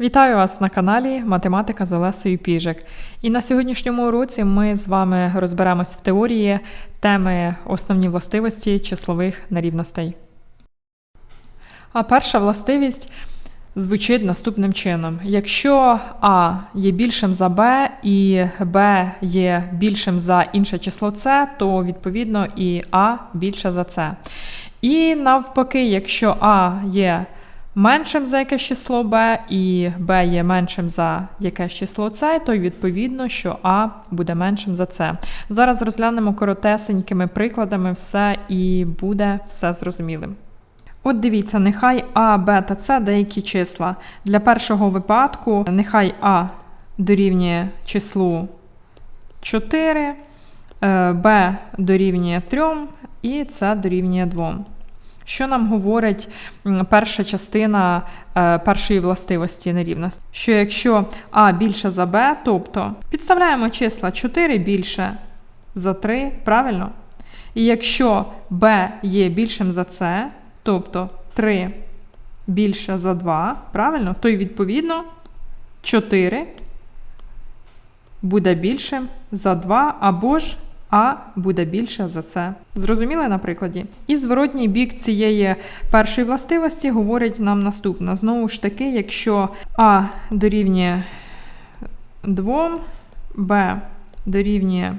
Вітаю вас на каналі Математика з Олесею Піжик. І на сьогоднішньому уроці ми з вами розберемось в теорії теми основні властивості числових нерівностей. А перша властивість звучить наступним чином: якщо А є більшим за Б і Б є більшим за інше число С, то відповідно і А більше за С. І навпаки, якщо А є меншим за якесь число b і b є меншим за якесь число c, то відповідно, що a буде меншим за c. Зараз розглянемо коротесенькими прикладами все і буде все зрозумілим. От дивіться, нехай А, Б та С деякі числа. Для першого випадку нехай А дорівнює числу 4, е, Б дорівнює 3 і С дорівнює 2. Що нам говорить перша частина е, першої властивості нерівності? Що якщо А більше за Б, тобто підставляємо числа 4 більше за 3, правильно? І якщо Б є більшим за С, тобто 3 більше за 2, правильно, то й відповідно 4 буде більшим за 2 або ж а буде більше за це. Зрозуміли на прикладі? І зворотній бік цієї першої властивості говорить нам наступне. Знову ж таки, якщо А дорівнює 2, Б дорівнює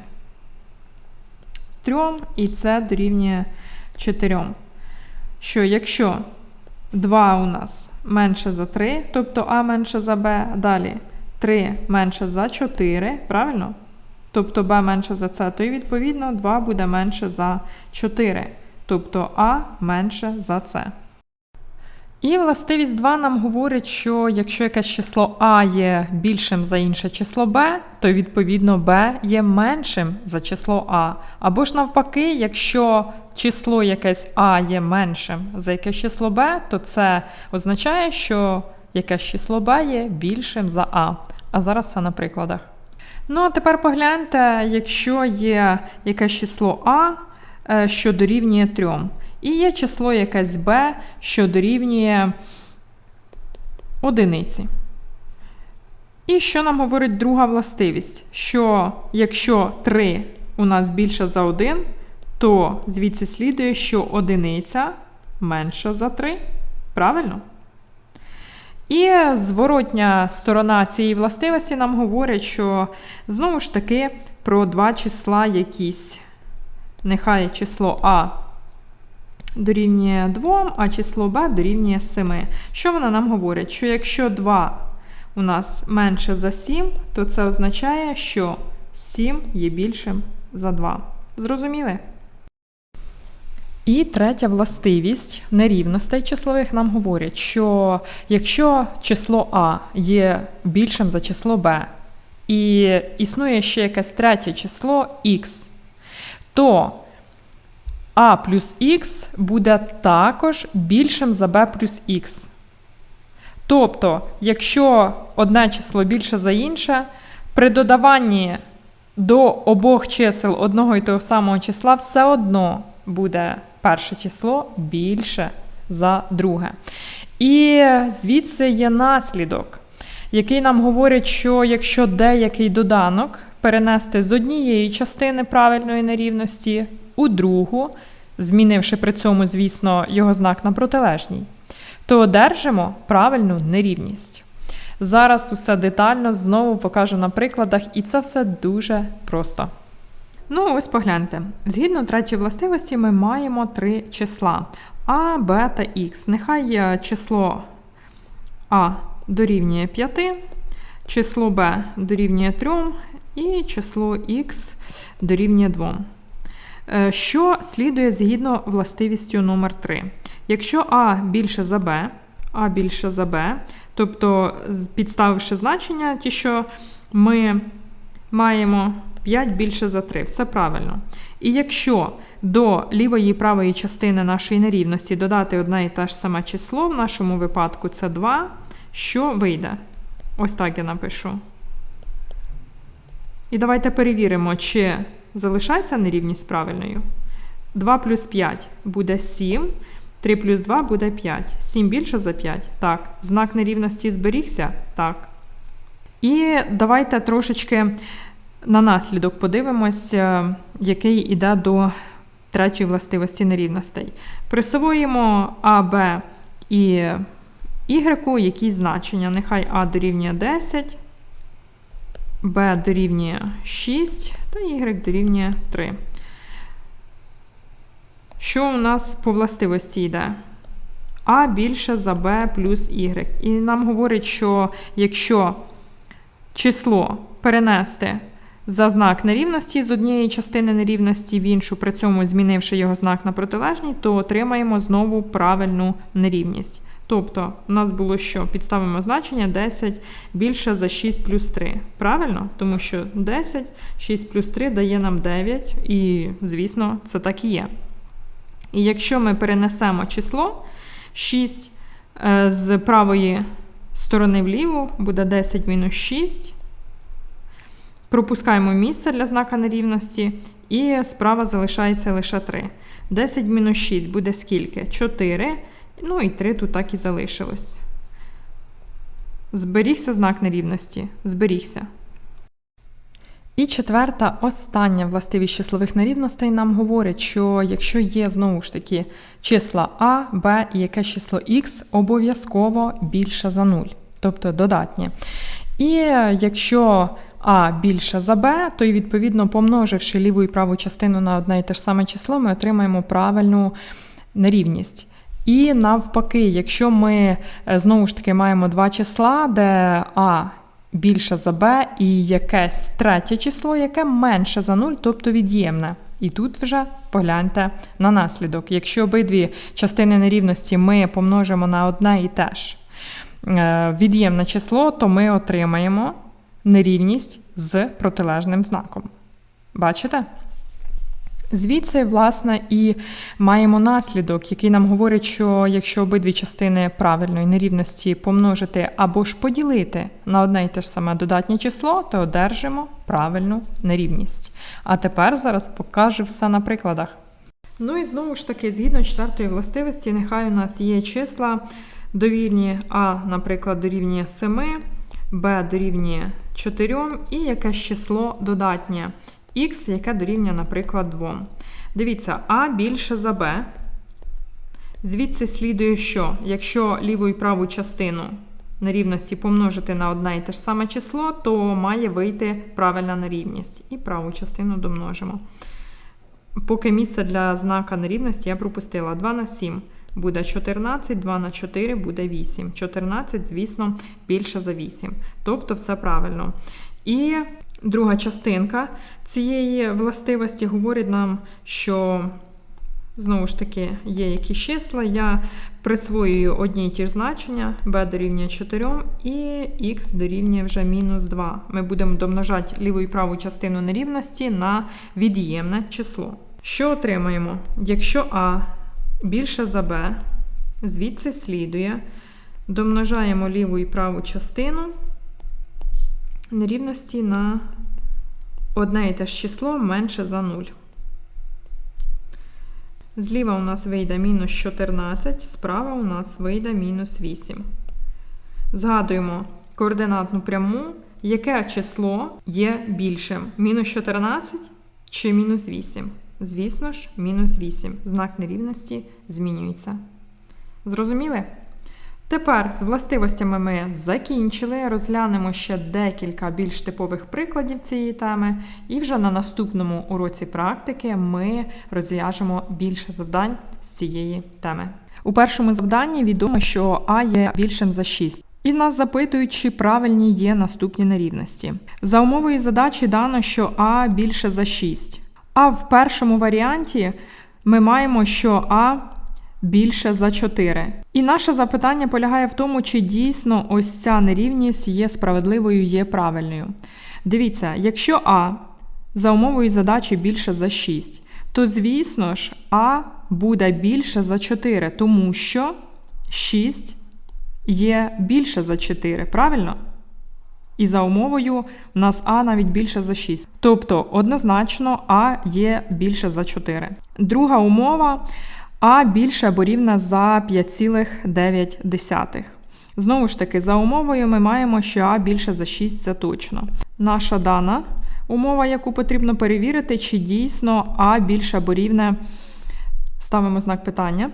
3 і С дорівнює 4. Що якщо 2 у нас менше за 3, тобто А менше за Б, далі 3 менше за 4, правильно? Тобто b менше за c, то і відповідно 2 буде менше за 4, тобто а менше за c. І властивість 2 нам говорить, що якщо якесь число А є більшим за інше число Б, то відповідно Б є меншим за число А. Або ж навпаки, якщо число якесь А є меншим за якесь число Б, то це означає, що якесь число Б є більшим за А. А зараз це на прикладах. Ну, а тепер погляньте, якщо є якесь число А, е, що дорівнює 3, і є число якесь Б, що дорівнює одиниці. І що нам говорить друга властивість? Що якщо 3 у нас більше за 1, то звідси слідує, що одиниця менша за 3. Правильно? І зворотня сторона цієї властивості нам говорить, що знову ж таки про два числа якісь. Нехай число А дорівнює 2, а число Б дорівнює 7. Що вона нам говорить? Що якщо 2 у нас менше за 7, то це означає, що 7 є більшим за 2. Зрозуміли? І третя властивість нерівностей числових нам говорить, що якщо число А є більшим за число Б, і існує ще якесь третє число Х, то А плюс Х буде також більшим за Б плюс Х. Тобто, якщо одне число більше за інше, при додаванні до обох чисел одного і того самого числа все одно буде перше число більше за друге. І звідси є наслідок, який нам говорить, що якщо деякий доданок перенести з однієї частини правильної нерівності у другу, змінивши при цьому, звісно, його знак на протилежній, то одержимо правильну нерівність. Зараз усе детально знову покажу на прикладах, і це все дуже просто. Ну, ось погляньте. Згідно третьої властивості, ми маємо три числа А, Б та Х. Нехай число А дорівнює 5, число Б дорівнює 3 і число Х дорівнює 2. Е, що слідує згідно властивістю номер 3 Якщо А більше за Б, А більше за Б, тобто підставивши значення, ті, що ми маємо 5 більше за 3. Все правильно. І якщо до лівої і правої частини нашої нерівності додати одне і те ж саме число, в нашому випадку це 2, що вийде? Ось так я напишу. І давайте перевіримо, чи залишається нерівність правильною. 2 плюс 5 буде 7. 3 плюс 2 буде 5. 7 більше за 5. Так. Знак нерівності зберігся? Так. І давайте трошечки на наслідок подивимось, е, який іде до третьої властивості нерівностей. Присвоїмо А, Б і Y якісь значення. Нехай А дорівнює 10, Б дорівнює 6 та Y дорівнює 3. Що у нас по властивості йде? А більше за b плюс y. І нам говорить, що якщо число перенести за знак нерівності з однієї частини нерівності в іншу, при цьому змінивши його знак на протилежній, то отримаємо знову правильну нерівність. Тобто, у нас було що? Підставимо значення 10 більше за 6 плюс 3. Правильно? Тому що 10, 6 плюс 3 дає нам 9, і, звісно, це так і є. І якщо ми перенесемо число 6 е, з правої сторони вліву, буде 10 мінус 6. Пропускаємо місце для знака нерівності, і справа залишається лише 3. 10 мінус 6 буде скільки? 4. Ну і 3 тут так і залишилось. Зберігся знак нерівності. Зберігся. І четверта, остання властивість числових нерівностей нам говорить, що якщо є знову ж таки числа А, Б і якесь число Х, обов'язково більше за 0, тобто додатнє. І якщо А більше за Б, то і відповідно помноживши ліву і праву частину на одне і те ж саме число, ми отримаємо правильну нерівність. І навпаки, якщо ми е, знову ж таки маємо два числа, де А більше за b і якесь третє число, яке менше за 0, тобто від'ємне. І тут вже погляньте на наслідок. Якщо обидві частини нерівності ми помножимо на одне і те ж е, від'ємне число, то ми отримаємо нерівність з протилежним знаком. Бачите? Звідси, власне, і маємо наслідок, який нам говорить, що якщо обидві частини правильної нерівності помножити або ж поділити на одне і те ж саме додатнє число, то одержимо правильну нерівність. А тепер зараз покажу все на прикладах. Ну і знову ж таки, згідно четвертої властивості, нехай у нас є числа довільні А, наприклад, дорівнює 7, Б дорівнює 4 і якесь число додатнє х, яке дорівнює, наприклад, 2. Дивіться, А більше за Б. Звідси слідує, що якщо ліву і праву частину нерівності помножити на одне і те ж саме число, то має вийти правильна нерівність. І праву частину домножимо. Поки місце для знака нерівності я пропустила 2 на 7. Буде 14, 2 на 4 буде 8. 14, звісно, більше за 8. Тобто все правильно. І Друга частинка цієї властивості говорить нам, що, знову ж таки, є якісь числа. Я присвоюю одні й ті ж значення, b дорівнює 4 і х дорівнює вже мінус 2. Ми будемо домножати ліву і праву частину нерівності на від'ємне число. Що отримаємо? Якщо А більше за b, звідси слідує, домножаємо ліву і праву частину нерівності на одне і те ж число менше за 0. Зліва у нас вийде мінус 14, справа у нас вийде мінус 8. Згадуємо координатну пряму, яке число є більшим. Мінус 14 чи мінус 8. Звісно ж, мінус 8. Знак нерівності змінюється. Зрозуміли? Тепер з властивостями ми закінчили, розглянемо ще декілька більш типових прикладів цієї теми, і вже на наступному уроці практики ми розв'яжемо більше завдань з цієї теми. У першому завданні відомо, що А є більшим за 6. І нас запитують, чи правильні є наступні нерівності. За умовою задачі дано, що А більше за 6. А в першому варіанті ми маємо, що А більше за 4. І наше запитання полягає в тому, чи дійсно ось ця нерівність є справедливою, є правильною. Дивіться, якщо А за умовою задачі більше за 6, то, звісно ж, А буде більше за 4, тому що 6 є більше за 4, правильно? І за умовою у нас А навіть більше за 6. Тобто, однозначно, А є більше за 4. Друга умова А більше або рівне за 5,9. Знову ж таки, за умовою ми маємо, що А більше за 6 це точно. Наша дана умова, яку потрібно перевірити, чи дійсно А більше або рівне, ставимо знак питання,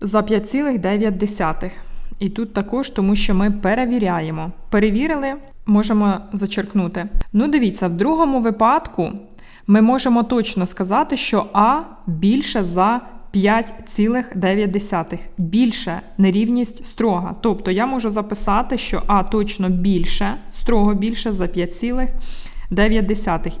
за 5,9. І тут також, тому що ми перевіряємо. Перевірили, можемо зачеркнути. Ну, дивіться, в другому випадку ми можемо точно сказати, що А більше за 5,9. Більше нерівність строга. Тобто я можу записати, що А точно більше, строго більше за 5,9.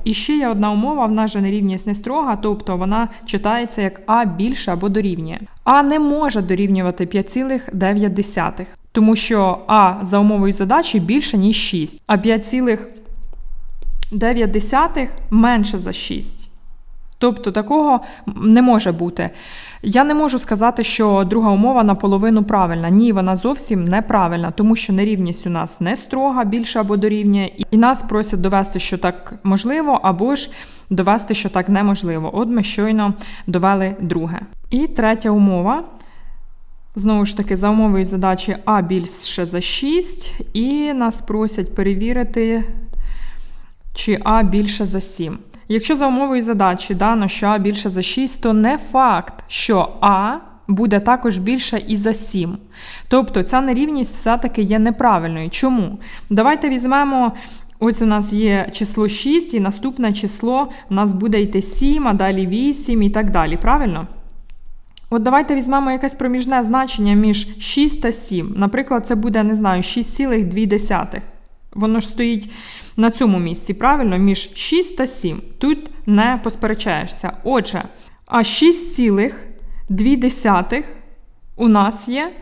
І ще є одна умова, в нас же нерівність не строга, тобто вона читається як А більше або дорівнює. А не може дорівнювати 5,9. Тому що А за умовою задачі більше, ніж 6, а 5,9 менше за 6. Тобто такого не може бути. Я не можу сказати, що друга умова наполовину правильна. Ні, вона зовсім неправильна, тому що нерівність у нас не строга, більше або дорівнює, і нас просять довести, що так можливо, або ж довести, що так неможливо. От ми щойно довели друге. І третя умова. Знову ж таки, за умовою задачі А більше за 6, і нас просять перевірити, чи А більше за 7. Якщо за умовою задачі дано, що А більше за 6, то не факт, що А буде також більше і за 7. Тобто ця нерівність все-таки є неправильною. Чому? Давайте візьмемо. Ось у нас є число 6, і наступне число у нас буде йти 7, а далі 8 і так далі. Правильно? От давайте візьмемо якесь проміжне значення між 6 та 7. Наприклад, це буде, не знаю, 6,2. Воно ж стоїть на цьому місці, правильно, між 6 та 7. Тут не посперечаєшся. Отже, а 6,2 у нас є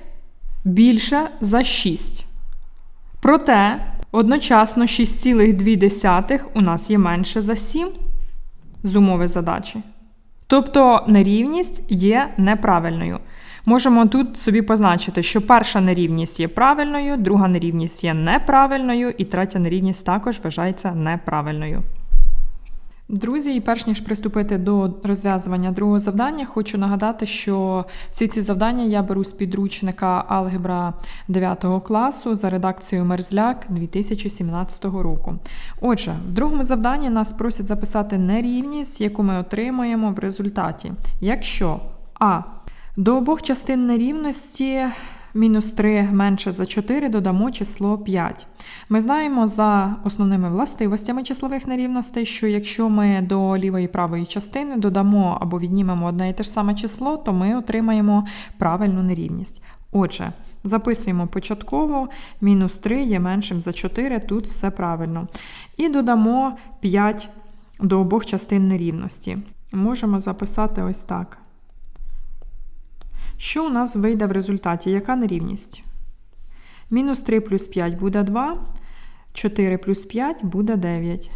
більше за 6. Проте, одночасно 6,2 у нас є менше за 7 з умови задачі. Тобто нерівність є неправильною. Можемо тут собі позначити, що перша нерівність є правильною, друга нерівність є неправильною, і третя нерівність також вважається неправильною. Друзі, і перш ніж приступити до розв'язування другого завдання, хочу нагадати, що всі ці завдання я беру з підручника Алгебра 9 класу за редакцією Мерзляк 2017 року. Отже, в другому завданні нас просять записати нерівність, яку ми отримаємо в результаті. Якщо А до обох частин нерівності мінус 3 менше за 4 додамо число 5. Ми знаємо за основними властивостями числових нерівностей, що якщо ми до лівої і правої частини додамо або віднімемо одне і те ж саме число, то ми отримаємо правильну нерівність. Отже, записуємо початково, мінус 3 є меншим за 4, тут все правильно. І додамо 5 до обох частин нерівності. Можемо записати ось так. Що у нас вийде в результаті? Яка нерівність? Мінус 3 плюс 5 буде 2, 4 плюс 5 буде 9.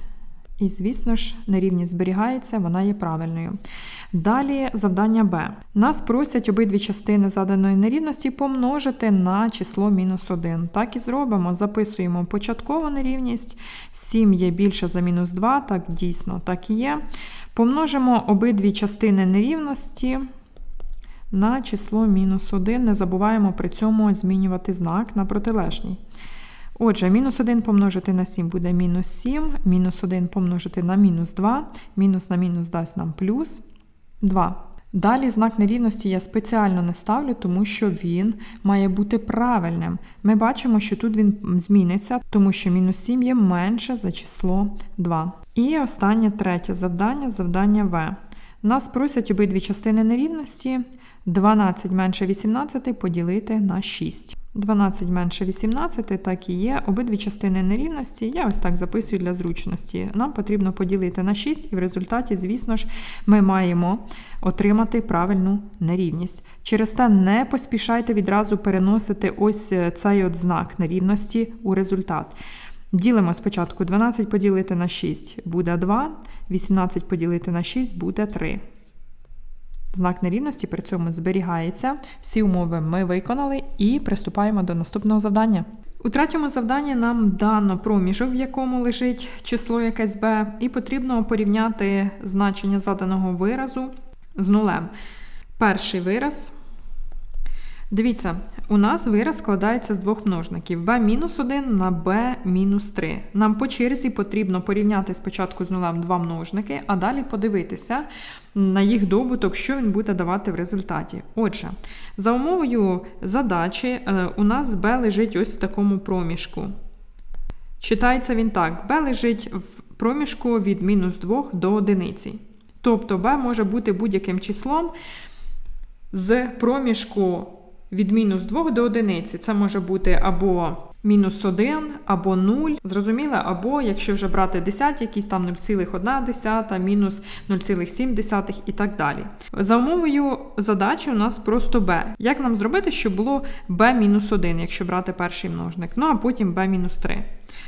І, звісно ж, нерівність зберігається, вона є правильною. Далі завдання Б. Нас просять обидві частини заданої нерівності помножити на число мінус 1. Так і зробимо. Записуємо початкову нерівність. 7 є більше за мінус 2, так дійсно так і є. Помножимо обидві частини нерівності на число мінус 1. Не забуваємо при цьому змінювати знак на протилежній. Отже, мінус 1 помножити на 7 буде мінус 7, мінус 1 помножити на мінус 2, мінус на мінус дасть нам плюс 2. Далі знак нерівності я спеціально не ставлю, тому що він має бути правильним. Ми бачимо, що тут він зміниться, тому що мінус 7 є менше за число 2. І останнє третє завдання завдання В. Нас просять обидві частини нерівності 12 менше 18 поділити на 6. 12 менше 18, так і є. Обидві частини нерівності. Я ось так записую для зручності. Нам потрібно поділити на 6, і в результаті, звісно ж, ми маємо отримати правильну нерівність. Через те не поспішайте відразу переносити ось цей от знак нерівності у результат. Ділимо спочатку 12 поділити на 6 буде 2, 18 поділити на 6 буде 3. Знак нерівності при цьому зберігається. Всі умови ми виконали і приступаємо до наступного завдання. У третьому завданні нам дано проміжок, в якому лежить число якесь b, і потрібно порівняти значення заданого виразу з нулем. Перший вираз. Дивіться, у нас вираз складається з двох множників b-1 на b-3. Нам по черзі потрібно порівняти спочатку з нулем два множники, а далі подивитися на їх добуток, що він буде давати в результаті. Отже, за умовою задачі е, у нас b лежить ось в такому проміжку. Читається він так: b лежить в проміжку від мінус 2 до одиниці. Тобто b може бути будь-яким числом з проміжку від мінус 2 до одиниці. Це може бути або мінус 1, або 0. Зрозуміло, або якщо вже брати 10, якісь там 0,1, мінус 0,7 і так далі. За умовою задачі у нас просто b. Як нам зробити, щоб було b-1, якщо брати перший множник, ну а потім b-3.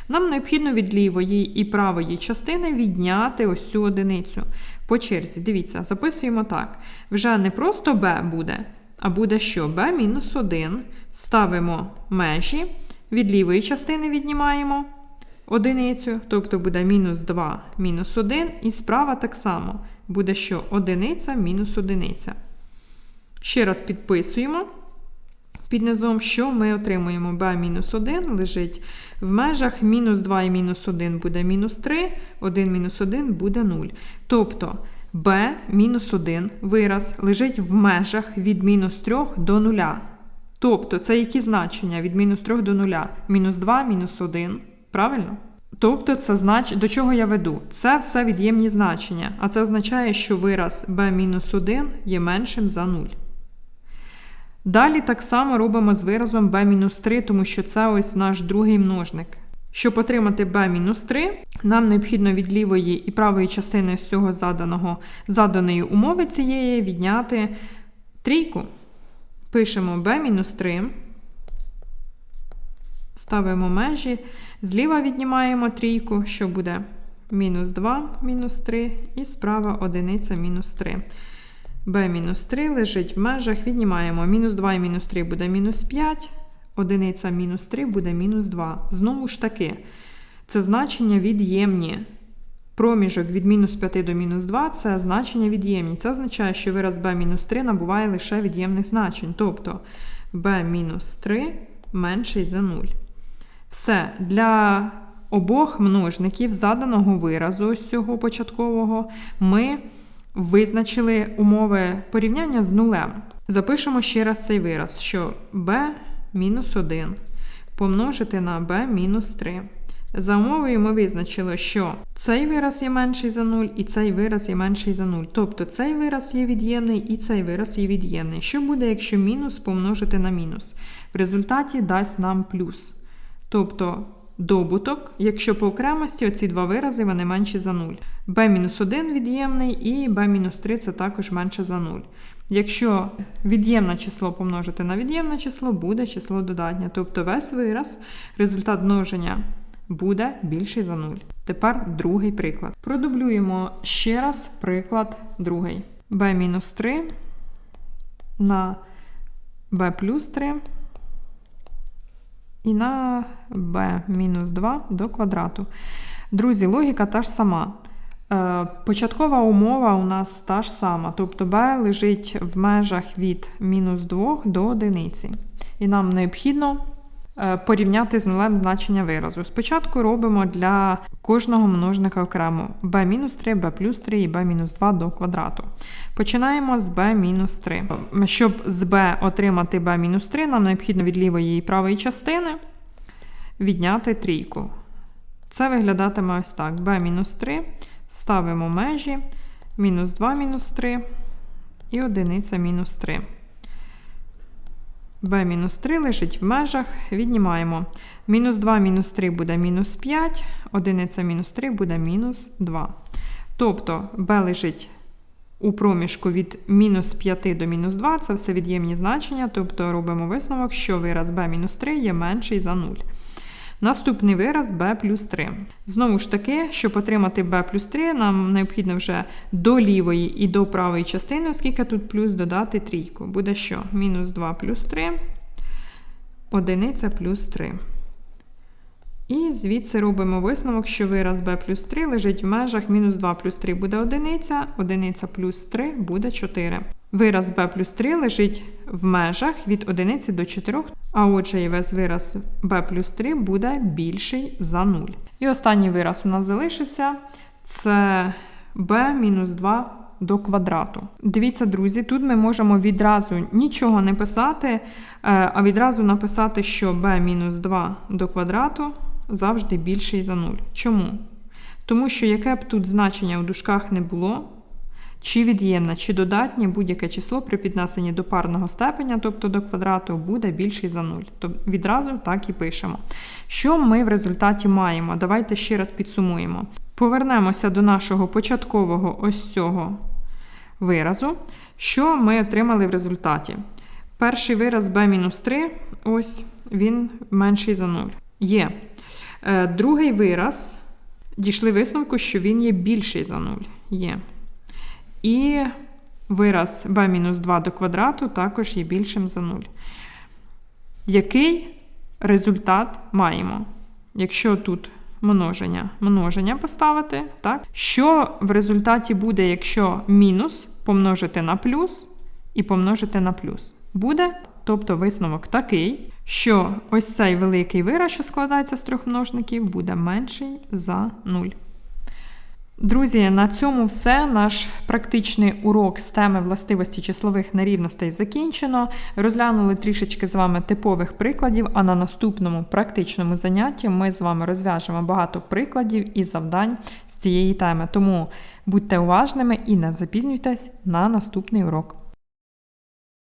Нам необхідно від лівої і правої частини відняти ось цю одиницю. По черзі, дивіться, записуємо так. Вже не просто b буде, а буде що? b-1. Ставимо межі. Від лівої частини віднімаємо одиницю, тобто буде мінус 2 мінус 1. І справа так само буде що одиниця мінус одиниця. Ще раз підписуємо. Під низом, що ми отримуємо b-1 лежить в межах мінус 2 і мінус 1 буде мінус 3, 1 мінус 1 буде 0. Тобто b-1 вираз лежить в межах від мінус 3 до 0. Тобто, це які значення від мінус 3 до 0? Мінус 2, мінус 1. Правильно? Тобто, це знач... до чого я веду? Це все від'ємні значення. А це означає, що вираз b-1 є меншим за 0. Далі так само робимо з виразом b-3, тому що це ось наш другий множник. Щоб отримати b-3, нам необхідно від лівої і правої частини з цього заданого, заданої умови цієї відняти трійку. Пишемо b-3, ставимо межі, зліва віднімаємо трійку, що буде мінус 2 мінус 3, і справа одиниця мінус 3 b-3 лежить в межах, віднімаємо мінус 2 і мінус 3 буде мінус 5, одиниця мінус 3 буде мінус 2. Знову ж таки, це значення від'ємні. Проміжок від мінус 5 до мінус 2 це значення від'ємні. Це означає, що вираз b-3 набуває лише від'ємних значень. Тобто b-3 менший за 0. Все. Для обох множників заданого виразу ось цього початкового ми визначили умови порівняння з нулем. Запишемо ще раз цей вираз, що b-1 помножити на b мінус 3. За умовою ми визначили, що цей вираз є менший за 0, і цей вираз є менший за 0. Тобто цей вираз є від'ємний і цей вираз є від'ємний. Що буде, якщо мінус помножити на мінус? В результаті дасть нам плюс. Тобто добуток, якщо по окремості оці два вирази вони менші за 0. b-1 від'ємний і b-3 це також менше за 0. Якщо від'ємне число помножити на від'ємне число, буде число додатнє. Тобто весь вираз, результат множення буде більший за 0. Тепер другий приклад. Продублюємо ще раз приклад другий. b-3 на b плюс 3 і на b-2 до квадрату. Друзі, логіка та ж сама. Е, початкова умова у нас та ж сама, тобто b лежить в межах від мінус 2 до 1. І нам необхідно е, порівняти з нулем значення виразу. Спочатку робимо для кожного множника окремо b-3, b плюс 3 і b-2 до квадрату. Починаємо з b-3. Щоб з b отримати b-3, нам необхідно від лівої і правої частини відняти трійку. Це виглядатиме ось так: b-3. Ставимо межі, мінус 2 мінус 3 і одиниця мінус 3. b-3 лежить в межах, віднімаємо. Мінус 2 мінус 3 буде мінус 5, одиниця мінус 3 буде мінус 2. Тобто b лежить у проміжку від мінус 5 до мінус 2, це все від'ємні значення, тобто робимо висновок, що вираз b-3 є менший за 0. Наступний вираз b плюс 3. Знову ж таки, щоб отримати b плюс 3, нам необхідно вже до лівої і до правої частини, оскільки тут плюс додати трійку. Буде що? Мінус 2 плюс 3, одиниця плюс 3. І звідси робимо висновок, що вираз b плюс 3 лежить в межах мінус 2 плюс 3 буде одиниця, одиниця плюс 3 буде 4. Вираз b плюс 3 лежить в межах від 1 до 4, а отже і весь вираз b плюс 3 буде більший за 0. І останній вираз у нас залишився це b мінус 2 до квадрату. Дивіться, друзі, тут ми можемо відразу нічого не писати, е, а відразу написати, що b мінус 2 до квадрату завжди більший за 0. Чому? Тому що яке б тут значення в дужках не було, чи від'ємне, чи додатнє будь-яке число при піднесенні до парного степеня, тобто до квадрату, буде більший за 0. Тобто відразу так і пишемо. Що ми в результаті маємо? Давайте ще раз підсумуємо. Повернемося до нашого початкового ось цього виразу. Що ми отримали в результаті? Перший вираз b-3, ось він менший за 0. Є. Е, Другий вираз, дійшли висновку, що він є більший за 0. Є. І вираз b-2 до квадрату також є більшим за 0. Який результат маємо? Якщо тут множення, множення поставити, так? що в результаті буде, якщо мінус помножити на плюс і помножити на плюс? Буде, тобто висновок такий, що ось цей великий вираз, що складається з трьох множників, буде менший за 0. Друзі, на цьому все. Наш практичний урок з теми властивості числових нерівностей закінчено. Розглянули трішечки з вами типових прикладів, а на наступному практичному занятті ми з вами розв'яжемо багато прикладів і завдань з цієї теми. Тому будьте уважними і не запізнюйтесь на наступний урок.